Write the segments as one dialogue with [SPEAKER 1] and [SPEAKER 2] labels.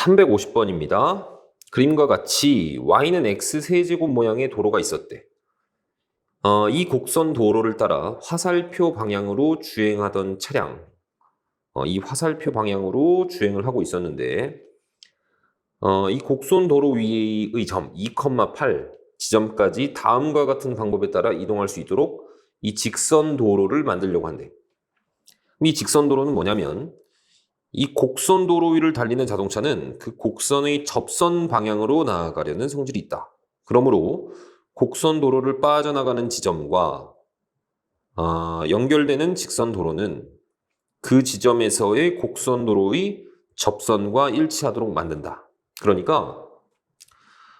[SPEAKER 1] 350번입니다. 그림과 같이 y는 x 세제곱 모양의 도로가 있었대. 어, 이 곡선 도로를 따라 화살표 방향으로 주행하던 차량, 어, 이 화살표 방향으로 주행을 하고 있었는데, 어, 이 곡선 도로 위의 점 2,8 지점까지 다음과 같은 방법에 따라 이동할 수 있도록 이 직선 도로를 만들려고 한대. 이 직선 도로는 뭐냐면 이 곡선 도로 위를 달리는 자동차는 그 곡선의 접선 방향으로 나아가려는 성질이 있다. 그러므로 곡선 도로를 빠져나가는 지점과 아, 연결되는 직선 도로는 그 지점에서의 곡선 도로의 접선과 일치하도록 만든다. 그러니까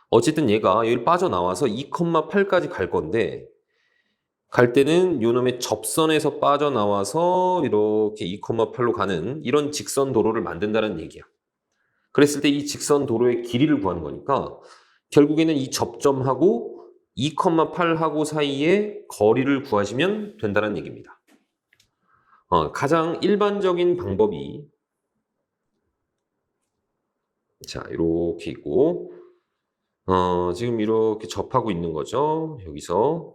[SPEAKER 1] 어쨌든 얘가 여기 빠져나와서 2,8까지 갈 건데 갈 때는 요놈의 접선에서 빠져나와서 이렇게 2,8로 가는 이런 직선 도로를 만든다는 얘기야. 그랬을 때 이 직선 도로의 길이를 구하는 거니까 결국에는 이 접점하고 2,8하고 사이의 거리를 구하시면 된다는 얘기입니다. 어, 가장 일반적인 방법이 자 이렇게 있고 어, 지금 이렇게 접하고 있는 거죠. 여기서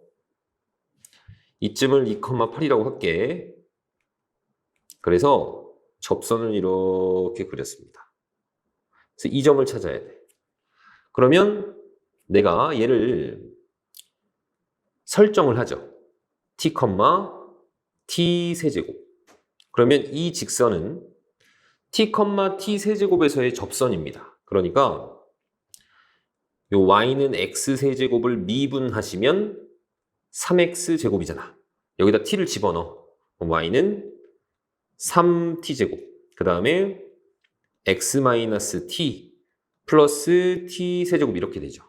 [SPEAKER 1] 이쯤을 2,8이라고 할게. 그래서 접선을 이렇게 그렸습니다. 그래서 이 점을 찾아야 돼. 그러면 내가 얘를 설정을 하죠. t, t 세제곱. 그러면 이 직선은 t, t 세제곱에서의 접선입니다. 그러니까 요 y는 x 세제곱을 미분하시면 3x 제곱이잖아. 여기다 t를 집어넣어. y는 3t 제곱. 그 다음에 x-t 플러스 t 세제곱 이렇게 되죠.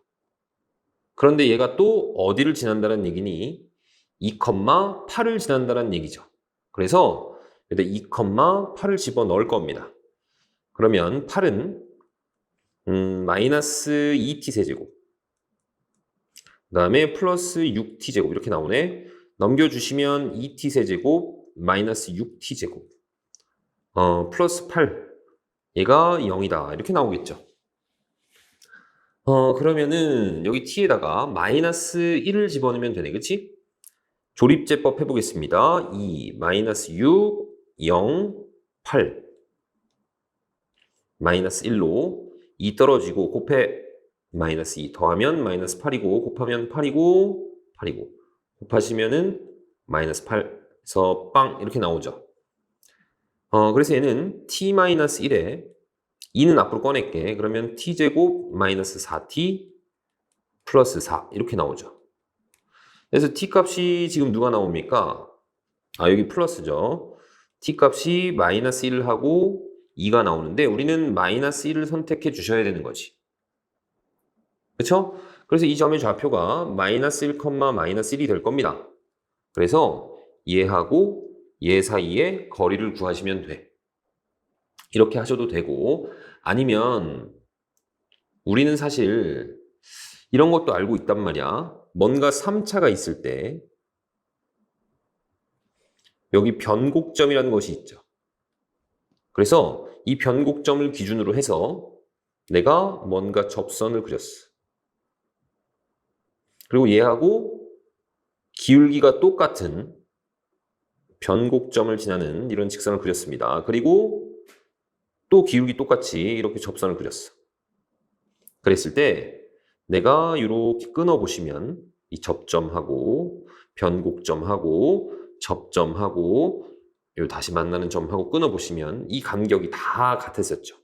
[SPEAKER 1] 그런데 얘가 또 어디를 지난다는 얘기니? 2,8을 지난다는 얘기죠. 그래서 여기다 2,8을 집어넣을 겁니다. 그러면 8은 음, 마이너스 2t 세제곱 그 다음에 플러스 6t 제곱 이렇게 나오네. 넘겨주시면 2t 세제곱 마이너스 6t 제곱 어, 플러스 8 얘가 0이다 이렇게 나오겠죠. 어, 그러면은 여기 t에다가 마이너스 1을 집어넣으면 되네 그치? 조립제법 해보겠습니다. 2 마이너스 6 0 8 마이너스 1로 2 떨어지고 곱해 마이너스 2 더하면 마이너스 8이고 곱하면 8이고 8이고 곱하시면은 마이너스 8에서 빵 이렇게 나오죠. 어, 그래서 얘는 t 마이너스 1에 2는 앞으로 꺼낼게. 그러면 t제곱 마이너스 4t 플러스 4 이렇게 나오죠. 그래서 t 값이 지금 누가 나옵니까? 아 여기 플러스죠. t 값이 마이너스 1을 하고 2가 나오는데 우리는 마이너스 1을 선택해 주셔야 되는 거지. 그렇죠? 그래서 이 점의 좌표가 마이너스 1, 마이너스 1이 될 겁니다. 그래서 얘하고 얘 사이의 거리를 구하시면 돼. 이렇게 하셔도 되고 아니면 우리는 사실 이런 것도 알고 있단 말이야. 뭔가 3차가 있을 때 여기 변곡점이라는 것이 있죠. 그래서 이 변곡점을 기준으로 해서 내가 뭔가 접선을 그렸어. 그리고 얘하고 기울기가 똑같은 변곡점을 지나는 이런 직선을 그렸습니다. 그리고 또 기울기 똑같이 이렇게 접선을 그렸어. 그랬을 때 내가 이렇게 끊어 보시면 이 접점하고 변곡점하고 접점하고 요 다시 만나는 점하고 끊어 보시면 이 간격이 다 같았었죠.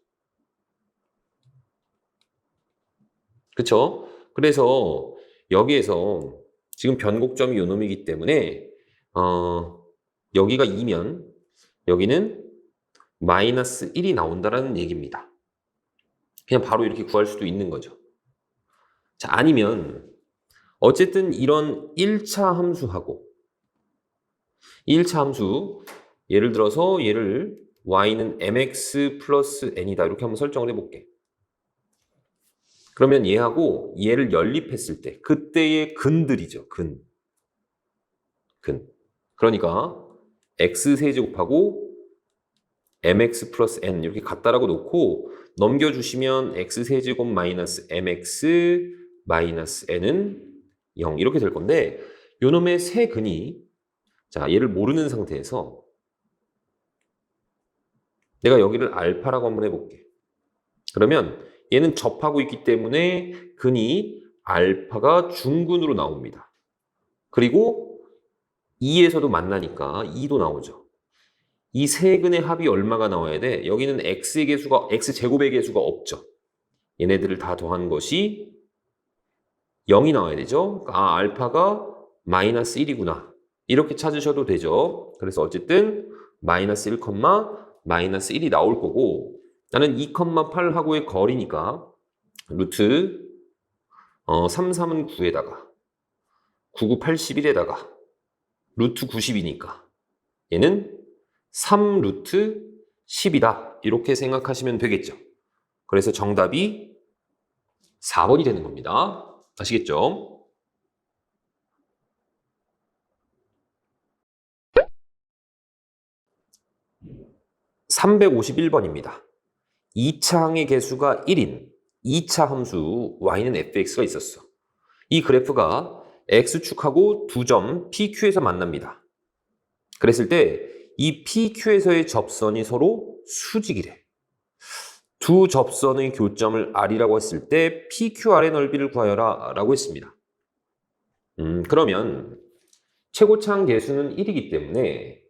[SPEAKER 1] 그쵸? 그래서 여기에서 지금 변곡점이 요 놈이기 때문에 어, 여기가 2면 여기는 마이너스 1이 나온다라는 얘기입니다. 그냥 바로 이렇게 구할 수도 있는 거죠. 자, 아니면 어쨌든 이런 1차 함수하고 1차 함수 예를 들어서 얘를 y는 mx 플러스 n이다 이렇게 한번 설정을 해볼게. 그러면 얘하고 얘를 연립했을 때 그때의 근들이죠. 근. 근. 그러니까 x 세제곱하고 mx 플러스 n 이렇게 같다라고 놓고 넘겨주시면 x 세제곱 마이너스 mx 마이너스 n은 0 이렇게 될 건데 요놈의 세 근이 자 얘를 모르는 상태에서 내가 여기를 알파라고 한번 해볼게. 그러면 얘는 접하고 있기 때문에 근이 알파가 중근으로 나옵니다. 그리고 2에서도 만나니까 2도 나오죠. 이 세 근의 합이 얼마가 나와야 돼? 여기는 x의 개수가 x 제곱의 개수가 없죠. 얘네들을 다 더한 것이 0이 나와야 되죠. 아, 알파가 마이너스 1이구나. 이렇게 찾으셔도 되죠. 그래서 어쨌든 마이너스 1, 마이너스 1이 나올 거고 나는 2,8하고의 거리니까 루트 어, 3, 3은 9에다가 9, 9, 81에다가 루트 90이니까 얘는 3 루트 10이다. 이렇게 생각하시면 되겠죠. 그래서 정답이 4번이 되는 겁니다. 아시겠죠? (351번입니다) 2차 항의 개수가 1인 2차 함수 y는 fx가 있었어. 이 그래프가 x축하고 두 점 PQ에서 만납니다. 그랬을 때 이 PQ에서의 접선이 서로 수직이래. 두 접선의 교점을 R이라고 했을 때 PQR의 넓이를 구하여라 라고 했습니다. 음, 그러면 최고차항 개수는 1이기 때문에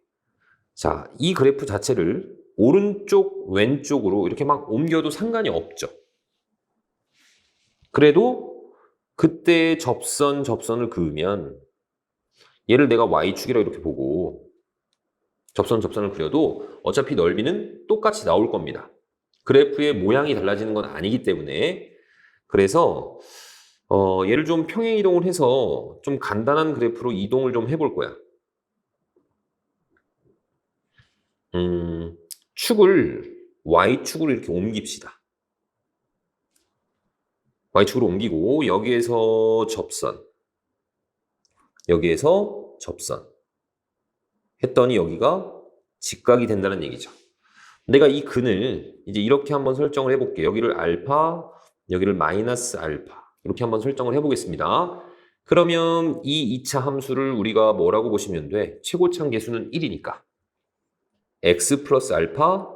[SPEAKER 1] 자, 이 그래프 자체를 오른쪽, 왼쪽으로 이렇게 막 옮겨도 상관이 없죠. 그래도 그때 접선, 접선을 그으면 얘를 내가 Y축이라고 이렇게 보고 접선, 접선을 그려도 어차피 넓이는 똑같이 나올 겁니다. 그래프의 모양이 달라지는 건 아니기 때문에 그래서 어, 얘를 좀 평행 이동을 해서 좀 간단한 그래프로 이동을 좀 해볼 거야. 음, 축을 Y축으로 이렇게 옮깁시다. Y축으로 옮기고 여기에서 접선 여기에서 접선 했더니 여기가 직각이 된다는 얘기죠. 내가 이 근을 이제 이렇게 한번 설정을 해볼게. 여기를 알파, 여기를 마이너스 알파 이렇게 한번 설정을 해보겠습니다. 그러면 이 2차 함수를 우리가 뭐라고 보시면 돼? 최고차항 개수는 1이니까 x 플러스 알파,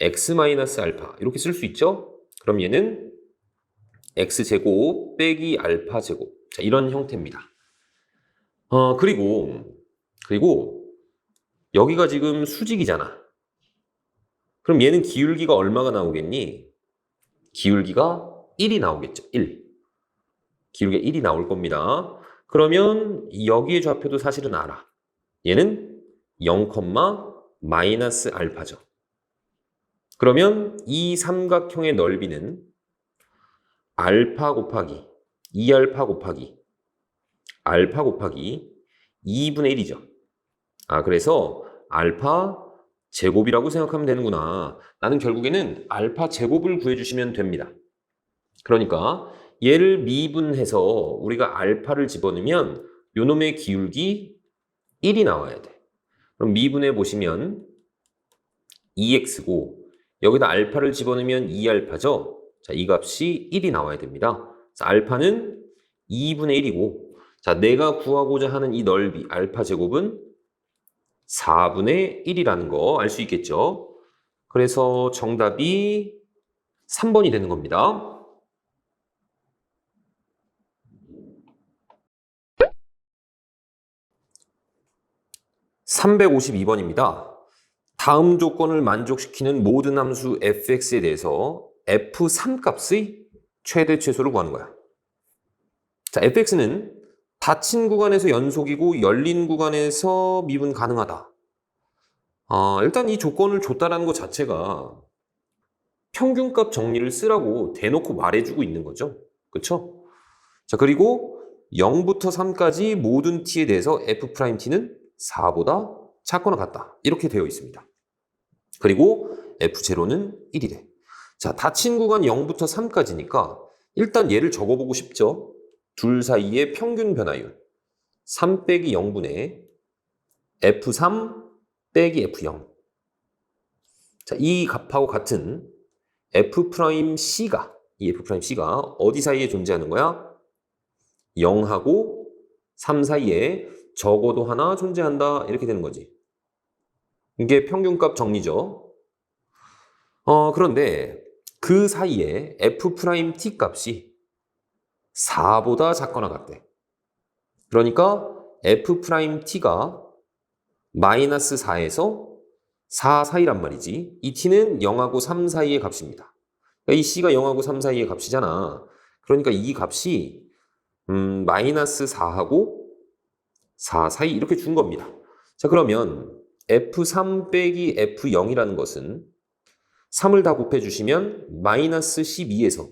[SPEAKER 1] x 마이너스 알파 이렇게 쓸 수 있죠? 그럼 얘는 x제곱 빼기 알파 제곱 자 이런 형태입니다. 어 그리고 그리고 여기가 지금 수직이잖아. 그럼 얘는 기울기가 얼마가 나오겠니? 기울기가 1이 나오겠죠. 1. 기울기가 1이 나올 겁니다. 그러면 여기의 좌표도 사실은 알아. 얘는 0, 마이너스 알파죠. 그러면 이 삼각형의 넓이는 알파 곱하기 2알파 곱하기 알파 곱하기 2분의 1이죠. 아, 그래서 알파 제곱이라고 생각하면 되는구나. 나는 결국에는 알파 제곱을 구해주시면 됩니다. 그러니까 얘를 미분해서 우리가 알파를 집어넣으면 요놈의 기울기 1이 나와야 돼. 그럼 미분해 보시면 2x고 여기다 알파를 집어넣으면 2알파죠. 자, 이 값이 1이 나와야 됩니다. 자, 알파는 2분의 1이고 자, 내가 구하고자 하는 이 넓이 알파 제곱은 4분의 1이라는 거 알 수 있겠죠? 그래서 정답이 3번이 되는 겁니다. (352번입니다) 다음 조건을 만족시키는 모든 함수 fx에 대해서 f3 값의 최대 최소를 구하는 거야. 자, fx는 닫힌 구간에서 연속이고 열린 구간에서 미분 가능하다. 아, 일단 이 조건을 줬다라는 것 자체가 평균값 정리를 쓰라고 대놓고 말해주고 있는 거죠. 그쵸? 자, 그리고 0부터 3까지 모든 t에 대해서 f't는 4보다 작거나 같다. 이렇게 되어 있습니다. 그리고 f0는 1이래. 자, 닫힌 구간 0부터 3까지니까 일단 얘를 적어보고 싶죠? 둘 사이의 평균 변화율 3 빼기 0분의 F3 빼기 F0 자, 이 값하고 같은 f'C가 이 f'C가 어디 사이에 존재하는 거야? 0하고 3 사이에 적어도 하나 존재한다 이렇게 되는 거지. 이게 평균값 정리죠. 어, 그런데 그 사이에 f't 값이 4보다 작거나 같대. 그러니까 f't가 마이너스 4에서 4 사이란 말이지. 이 t는 0하고 3 사이의 값입니다. 그러니까 이 c가 0하고 3 사이의 값이잖아. 그러니까 이 값이 음, 마이너스 4하고 4 사이 이렇게 준 겁니다. 자 그러면 f3 빼기 f0이라는 것은 3을 다 곱해 주시면 마이너스 12에서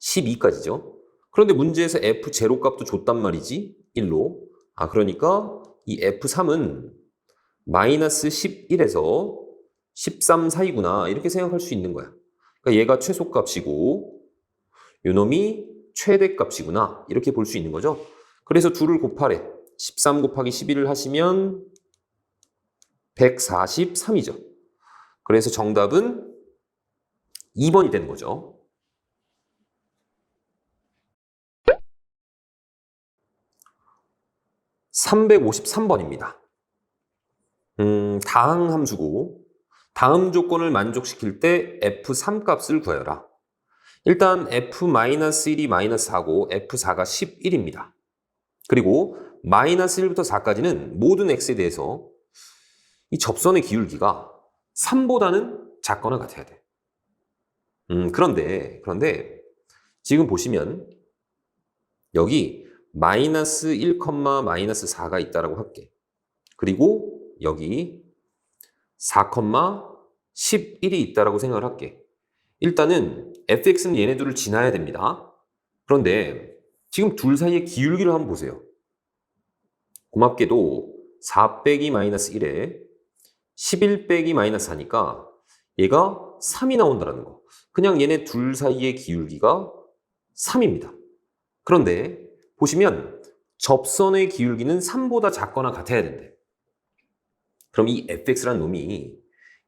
[SPEAKER 1] 12까지죠. 그런데 문제에서 f0 값도 줬단 말이지. 1로. 아 그러니까 이 f3은 마이너스 11에서 13 사이구나 이렇게 생각할 수 있는 거야. 그러니까 얘가 최소 값이고 요 놈이 최대 값이구나 이렇게 볼 수 있는 거죠. 그래서 둘을 곱하래. 13 곱하기 11을 하시면 143이죠. 그래서 정답은 2번이 되는 거죠. (353번입니다) 음, 다항 함수고 다음 조건을 만족시킬 때 f3 값을 구하여라. 일단 f-1이 마이너스 4고 f4가 11입니다. 그리고 마이너스 1부터 4까지는 모든 x에 대해서 이 접선의 기울기가 3보다는 작거나 같아야 돼. 음, 그런데, 그런데 지금 보시면 여기 마이너스 1, 마이너스 4가 있다라고 할게. 그리고 여기 4, 11이 있다라고 생각을 할게. 일단은 fx는 얘네들을 지나야 됩니다. 그런데 지금 둘 사이의 기울기를 한번 보세요. 고맙게도 4 빼기 마이너스 1에 11 빼기 마이너스 4니까 얘가 3이 나온다는 거. 그냥 얘네 둘 사이의 기울기가 3입니다. 그런데 보시면 접선의 기울기는 3보다 작거나 같아야 된대. 그럼 이 fx라는 놈이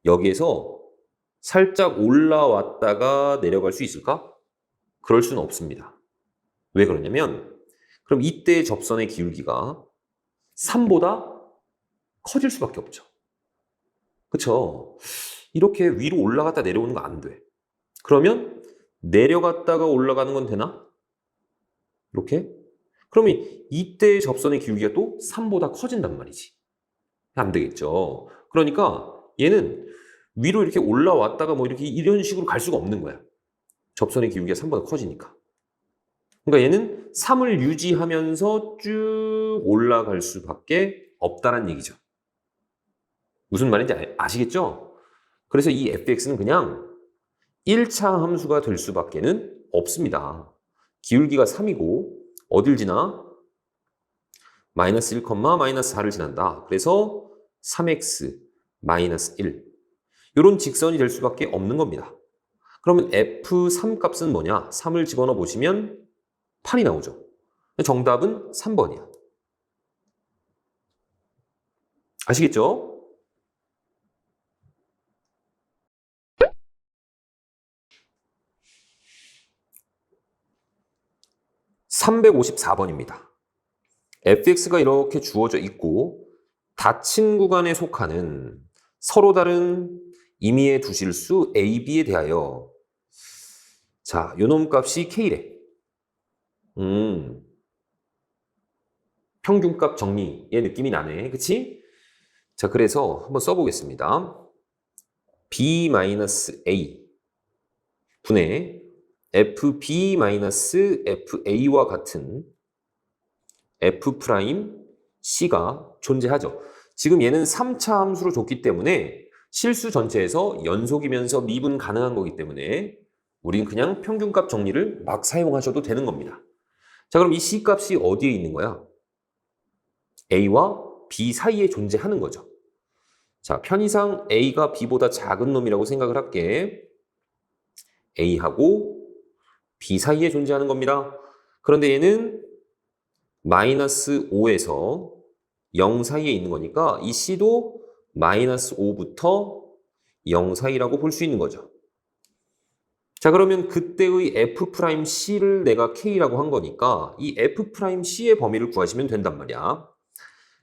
[SPEAKER 1] 여기에서 살짝 올라왔다가 내려갈 수 있을까? 그럴 수는 없습니다. 왜 그러냐면 그럼 이때 접선의 기울기가 3보다 커질 수밖에 없죠. 그쵸? 이렇게 위로 올라갔다 내려오는 거 안 돼. 그러면 내려갔다가 올라가는 건 되나? 이렇게? 그러면 이때 접선의 기울기가 또 3보다 커진단 말이지. 안 되겠죠. 그러니까 얘는 위로 이렇게 올라왔다가 뭐 이렇게 이런 식으로 갈 수가 없는 거야. 접선의 기울기가 3보다 커지니까. 그러니까 얘는 3을 유지하면서 쭉 올라갈 수밖에 없다는 얘기죠. 무슨 말인지 아시겠죠? 그래서 이 fx는 그냥 1차 함수가 될 수밖에는 없습니다. 기울기가 3이고 어딜 지나? 마이너스 1, 마이너스 4를 지난다. 그래서 3x 마이너스 1 이런 직선이 될 수밖에 없는 겁니다. 그러면 f3 값은 뭐냐? 3을 집어넣어 보시면 8이 나오죠. 정답은 3번이야. 아시겠죠? 354번입니다. fx가 이렇게 주어져 있고 닫힌 구간에 속하는 서로 다른 임의의 두 실수 a, b에 대하여 자, 요놈 값이 k래. 음. 평균값 정리의 느낌이 나네. 그치? 자, 그래서 한번 써보겠습니다. b-a 분의 fb-fa와 같은 f'c가 존재하죠. 지금 얘는 3차 함수로 줬기 때문에 실수 전체에서 연속이면서 미분 가능한 거기 때문에 우린 그냥 평균값 정리를 막 사용하셔도 되는 겁니다. 자, 그럼 이 c 값이 어디에 있는 거야? a와 b 사이에 존재하는 거죠. 자, 편의상 a가 b보다 작은 놈이라고 생각을 할게. a하고 b 사이에 존재하는 겁니다. 그런데 얘는 마이너스 5에서 0 사이에 있는 거니까 이 c도 마이너스 5부터 0 사이라고 볼 수 있는 거죠. 자, 그러면 그때의 f'C를 내가 K라고 한 거니까 이 f'C의 범위를 구하시면 된단 말이야.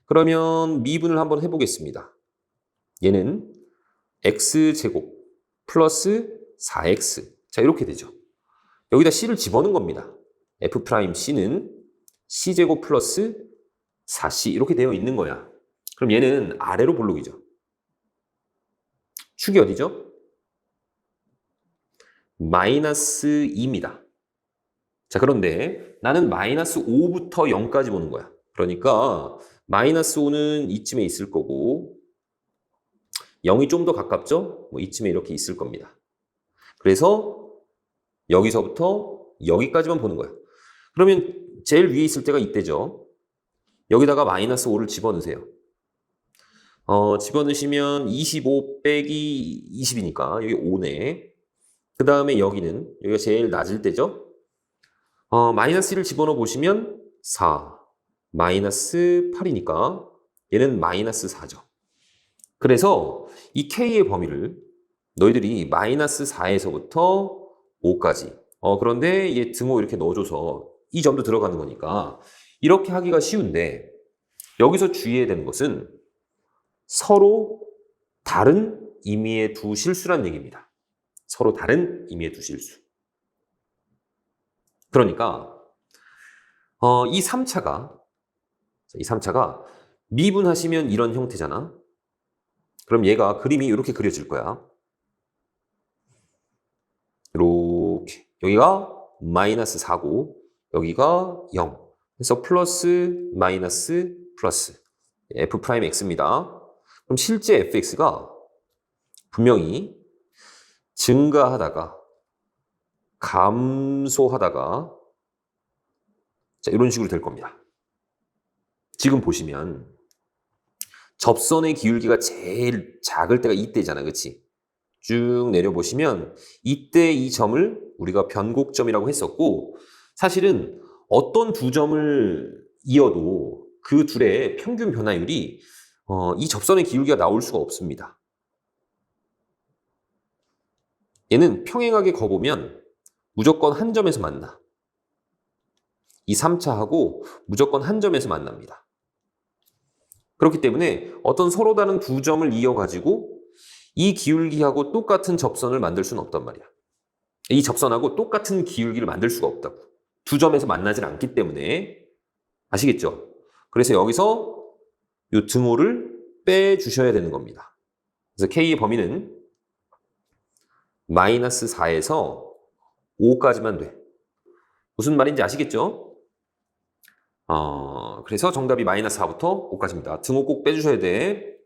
[SPEAKER 1] 그러면 미분을 한번 해보겠습니다. 얘는 x제곱 플러스 4x. 자, 이렇게 되죠. 여기다 c를 집어넣은 겁니다. f'C는 c제곱 플러스 4c 이렇게 되어 있는 거야. 그럼 얘는 아래로 볼록이죠. 축이 어디죠? 마이너스 2입니다. 자, 그런데 나는 마이너스 5부터 0까지 보는 거야. 그러니까 마이너스 5는 이쯤에 있을 거고 0이 좀 더 가깝죠? 뭐 이쯤에 이렇게 있을 겁니다. 그래서 여기서부터 여기까지만 보는 거야. 그러면 제일 위에 있을 때가 이때죠. 여기다가 마이너스 5를 집어넣으세요. 어, 집어넣으시면 25 빼기 20이니까 여기 5네. 그 다음에 여기는 여기가 제일 낮을 때죠. 어, 마이너스 1을 집어넣어 보시면 4, 마이너스 8이니까 얘는 마이너스 4죠. 그래서 이 K의 범위를 너희들이 마이너스 4에서부터 5까지 어, 그런데 얘 등호 이렇게 넣어줘서 이 점도 들어가는 거니까 이렇게 하기가 쉬운데 여기서 주의해야 되는 것은 서로 다른 의미의 두 실수란 얘기입니다. 서로 다른 의미의 두 실수. 그러니까 어, 이 3차가 이 3차가 미분하시면 이런 형태잖아. 그럼 얘가 그림이 이렇게 그려질 거야. 이렇게 여기가 마이너스 4고 여기가 0. 그래서 플러스 마이너스 플러스 f 프라임 x입니다. 그럼 실제 fx가 분명히 증가하다가 감소하다가 자, 이런 식으로 될 겁니다. 지금 보시면 접선의 기울기가 제일 작을 때가 이때잖아. 그치? 쭉 내려보시면 이때 이 점을 우리가 변곡점이라고 했었고 사실은 어떤 두 점을 이어도 그 둘의 평균 변화율이 어, 이 접선의 기울기가 나올 수가 없습니다. 얘는 평행하게 거보면 무조건 한 점에서 만나. 이 3차하고 무조건 한 점에서 만납니다. 그렇기 때문에 어떤 서로 다른 두 점을 이어가지고 이 기울기하고 똑같은 접선을 만들 수는 없단 말이야. 이 접선하고 똑같은 기울기를 만들 수가 없다고. 두 점에서 만나질 않기 때문에 아시겠죠? 그래서 여기서 이 등호를 빼주셔야 되는 겁니다. 그래서 K의 범위는 마이너스 4에서 5까지만 돼. 무슨 말인지 아시겠죠? 어, 그래서 정답이 마이너스 4부터 5까지입니다. 등호 꼭 빼주셔야 돼.